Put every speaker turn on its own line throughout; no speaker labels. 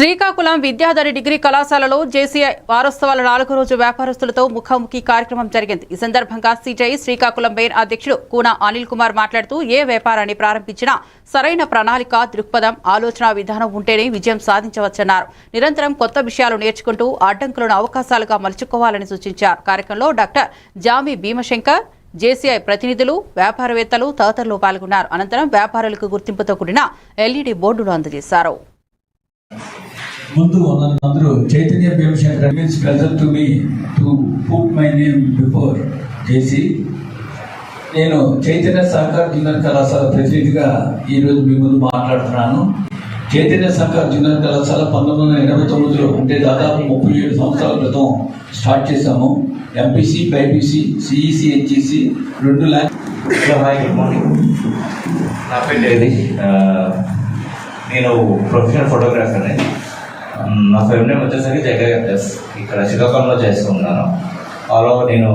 Srikakulam Vidyadhari degree కళాశాలలో JCI వారోత్సవాల నాలుగో రోజు వ్యాపారస్తులతో ముఖాముఖి కార్యక్రమం జరిగింది. ఈ సందర్భంగా సిజై శ్రీకాకుళం మెయిన్ అధ్యక్షుడు కూన అనిల్ కుమార్ మాట్లాడుతూ ఏ వ్యాపారాన్ని ప్రారంభించినా సరైన ప్రణాళిక దృక్పథం ఆలోచన విధానం ఉంటేనే విజయం సాధించవచ్చన్నారు. నిరంతరం కొత్త విషయాలు నేర్చుకుంటూ అడ్డంకులను అవకాశాలుగా మలుచుకోవాలని సూచించారు. కార్యక్రమంలో డాక్టర్ జామి భీమశంకర్ జేసీఐ ప్రతినిధులు వ్యాపారవేత్తలు తదితరులు పాల్గొన్నారు. అనంతరం వ్యాపారులకు గుర్తింపుతో కూడిన ఎల్ఈడి బోర్డులు అందజేశారు.
ముందు అందరూ Chaitanya Bhimashankar means pleasure to me to put my name before చేసి నేను చైతన్య సహకార్ జూనియర్ కళాశాల ప్రతినిధిగా ఈరోజు మీ ముందు మాట్లాడుతున్నాను. చైతన్య సహకార్ జూనియర్ కళాశాల పంతొమ్మిది వందల ఎనభై తొమ్మిదిలో అంటే దాదాపు ముప్పై ఏడు సంవత్సరాల క్రితం స్టార్ట్ చేశాము. ఎంపీసీ బైపీసీ సిఈసి హెచ్ఈసి రెండు ల్యాక్
హాయ్ గుడ్ మార్నింగ్ నా పేరు నేను ప్రొఫెషనల్ ఫోటోగ్రాఫర్ని. నా ఫిల్మ్ నేమ్ వచ్చేసరికి జగన్ ఇక్కడ శ్రీకాకుళంలో చేస్తున్నాను ఆల్ ఓవర్ నేను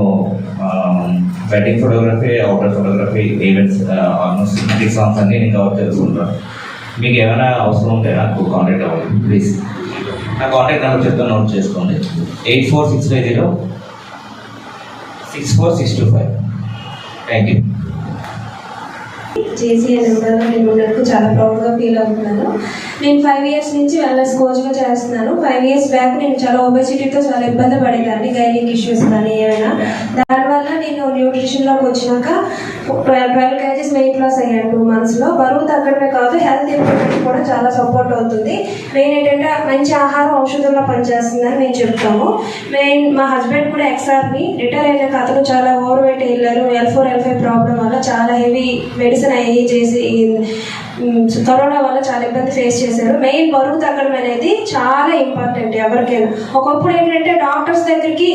wedding photography outer photography events almost songs అన్ని నేను కవర్ చేసుకుంటాను మీకు ఏమైనా అవసరం ఉంటే నాకు కాంటాక్ట్ అవ్వండి ప్లీజ్ నా కాంటాక్ట్ నెంబర్ చెప్తాను నోట్ చేసుకోండి. Eight four six five zero six four six two five thank you
చేసి నేను ఉన్నందుకు చాలా ప్రౌడ్గా ఫీల్ అవుతున్నాను. నేను ఫైవ్ ఇయర్స్ నుంచి వెల్నెస్ కోచ్గా చేస్తున్నాను. ఫైవ్ ఇయర్స్ బ్యాక్ నేను చాలా ఒబెసిటీతో చాలా ఇబ్బంది పడేదాన్ని గైనిక్ ఇష్యూస్ కానీ ఏమైనా. దానివల్ల నేను న్యూట్రిషన్లోకి వచ్చినాక ట్వెల్వ్ కేజీస్ వెయిట్ లాస్ అయ్యాను టూ మంత్స్లో బరువు తగ్గడమే కాదు హెల్త్ ఇంప్రూవ్మెంట్ కూడా చాలా సపోర్ట్ అవుతుంది. మెయిన్ ఏంటంటే మంచి ఆహారం ఔషధంలో పనిచేస్తుందని మేము చెప్తాము మెయిన్ మా హస్బెండ్ కూడా ఎక్స్ఆర్ని రిటైర్ అయినాక అతను చాలా ఓవర్ వెయిట్ వెళ్ళారు L four L five problem వల్ల చాలా హెవీ మెడిసిన్ అయ్యి చేసి కరోనా వల్ల చాలా ఇబ్బంది ఫేస్ చేశారు. మెయిన్ బరువు తగ్గడం అనేది చాలా ఇంపార్టెంట్ ఎవరికైనా. ఒకప్పుడు ఏంటంటే డాక్టర్స్ దగ్గరికి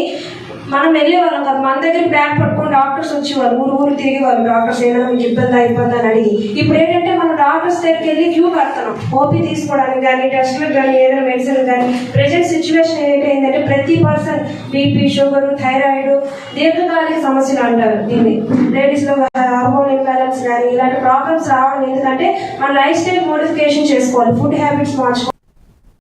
మనం వెళ్ళేవాళ్ళం కాదు. మన దగ్గర బ్యాగ్ పట్టుకొని డాక్టర్స్ వచ్చేవాళ్ళు. ఊరు ఊరు తిరిగేవాళ్ళు. డాక్టర్స్ ఏదైనా మీకు ఇబ్బంది అయిపోద్ది అని అడిగి. ఇప్పుడు ఏంటంటే మనం డాక్టర్స్ దగ్గరికి వెళ్ళి క్యూ కడతాం ఓపీ తీసుకోవడానికి కానీ టెస్ట్లకు కానీ ఏదైనా మెడిసిన్ కానీ. ప్రజెంట్ సిచ్యువేషన్ ఏంటంటే ప్రతి పర్సన్ బీపీ షుగర్ థైరాయిడ్ దీర్ఘకాలిక సమస్యలు అంటారు దీన్ని. లేడీస్లో హార్మోన్ ఇంబ్యాలెన్స్ కానీ ఇలాంటి ప్రాబ్లమ్స్ రావడం ఎందుకంటే మన లైఫ్ స్టైల్ మోడిఫికేషన్ చేసుకోవాలి. ఫుడ్ హ్యాబిట్స్ మార్చుకోవాలి.